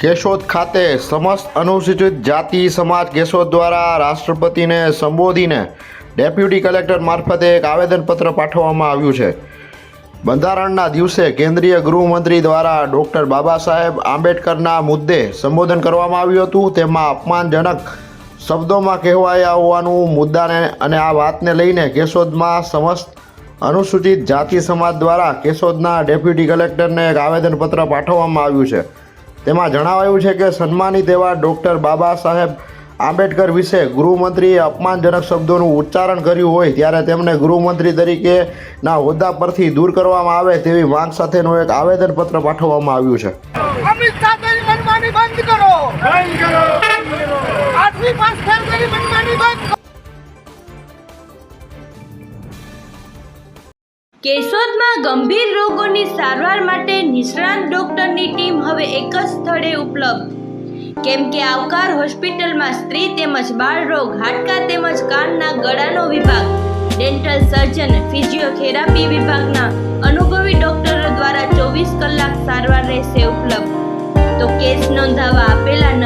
કેશોદ ખાતે સમસ્ત અનુસૂચિત જાતિ સમાજ કેશોદ દ્વારા રાષ્ટ્રપતિને સંબોધીને ડેપ્યુટી કલેક્ટર મારફતે એક આવેદનપત્ર પાઠવવામાં આવ્યું છે. બંધારણના દિવસે કેન્દ્રીય ગૃહમંત્રી દ્વારા ડૉક્ટર બાબા સાહેબ આંબેડકરના મુદ્દે સંબોધન કરવામાં આવ્યું હતું. તેમાં અપમાનજનક શબ્દોમાં કહેવાયા હોવાનું મુદ્દાને અને આ વાતને લઈને કેશોદમાં સમસ્ત અનુસૂચિત જાતિ સમાજ દ્વારા કેશોદના ડેપ્યુટી કલેક્ટરને એક આવેદનપત્ર પાઠવવામાં આવ્યું છે. તેમાં જણાવાયું છે કે સન્માનિત એવા ડૉક્ટર બાબા સાહેબ આંબેડકર વિશે ગૃહમંત્રીએ અપમાનજનક શબ્દોનું ઉચ્ચારણ કર્યું હોય ત્યારે તેમને ગૃહમંત્રી તરીકેના હોદ્દા પરથી દૂર કરવામાં આવે તેવી માંગ સાથેનું એક આવેદનપત્ર પાઠવવામાં આવ્યું છે. અમિત શાહ મનમાની બંધ કરો. બંધ કરો. આઠમી પાસ ફેલ તેરી કેશોદમાં ગંભીર રોગોની સારવાર માટે નિષ્ણાંત ડોક્ટરની ટીમ હવે એક જ સ્થળે ઉપલબ્ધ. કેમ કે આવકાર હોસ્પિટલમાં સ્ત્રી તેમજ બાળ રોગ, હાડકા તેમજ કાનના ગળાનો વિભાગ, ડેન્ટલ સર્જન, ફિઝિયોથેરાપી વિભાગના અનુભવી ડોક્ટરો દ્વારા ચોવીસ કલાક સારવાર રહેશે ઉપલબ્ધ. તો કેસ નોંધાવા આપેલા